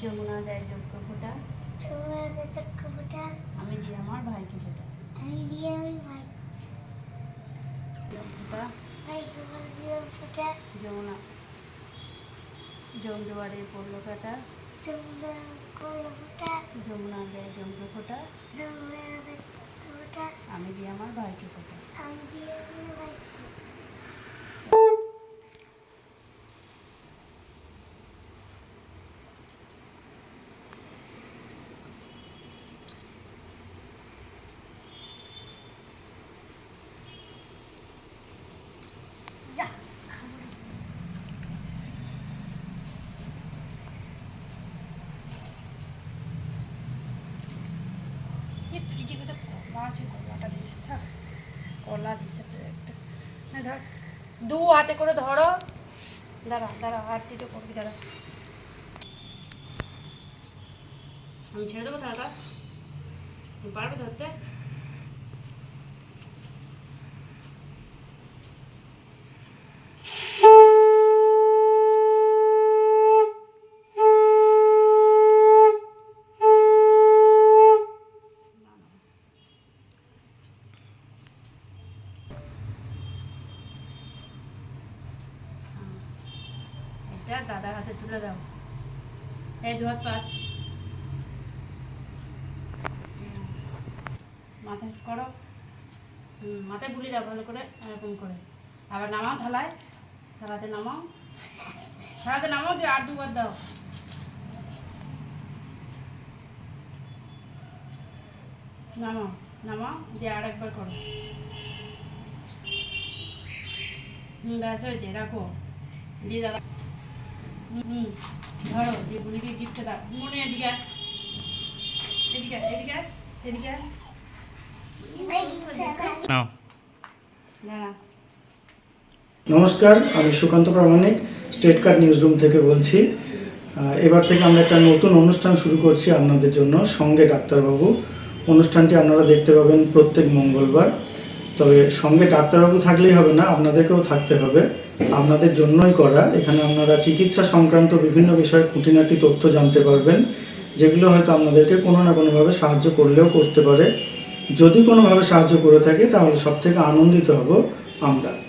যমুনা দেয় যোগ্য ফোটা। আমি দিই আমার ভাইকে ফোটা আমি দিয়ে আমি ভাই ফোটা ভাই কেবল ফিল্ম ফোটা যমুনা জল জোয়ারে পড়ল কাটা যমুনা দেয় জমদু ফোটা আমি দিই আমার ভাইকে ফোটা আমি দিয়ে আমি ভাই যা খাব না। কোথাও কলা আছে কলাটা দিলে থাক কলা দিতে একটা। ধর, দু হাতে করে ধরো। দাঁড়া দাঁড়া হাত দিতে করবি, দাঁড়া। আমি ছেড়ে দেবো তুমি পারবে ধরতে? এটা দাদার হাতে তুলে দাও। এই দু হাত পাত করো। মাথায় বুলি দাও ভালো করে, এরকম করে। আবার নামাও থালায়। থালাতে নামাও। থালাতে নামাও, দিয়ে আর দুবার দাও। নামাও নামাও, দিয়ে আর একবার করো। হুম, ব্যাস হয়েছে, রাখো। দিয়ে দাদা হুম ধরো দিয়ে বুড়িকে গিফট দাও। মনে এদিকে এদিকে এদিকে এদিকে দাঁড়া। নমস্কার আমি Sukanta Pramanik state card news room থেকে বলছি। এবার থেকে আমরা একটা নতুন অনুষ্ঠান শুরু করছি আপনাদের জন্য সঙ্গে ডাক্তারবাবু। অনুষ্ঠানটি আপনারা দেখতে পাবেন প্রত্যেক মঙ্গলবার। তবে সঙ্গে ডাক্তারবাবু থাকলেই হবে না আপনাদেরকেও থাকতে হবে। আপনাদের জন্যই করা। এখানে আপনারা চিকিৎসা সংক্রান্ত বিভিন্ন বিষয়ে খুঁটিনাটি তথ্য জানতে পারবেন, যেগুলো হয়তো আপনাদেরকে কোনো না কোনোভাবে সাহায্য করলেও করতে পারে। যদি কোনোভাবে সাহায্য করে থাকে, তাহলে সব থেকে আনন্দিত হব আমরা।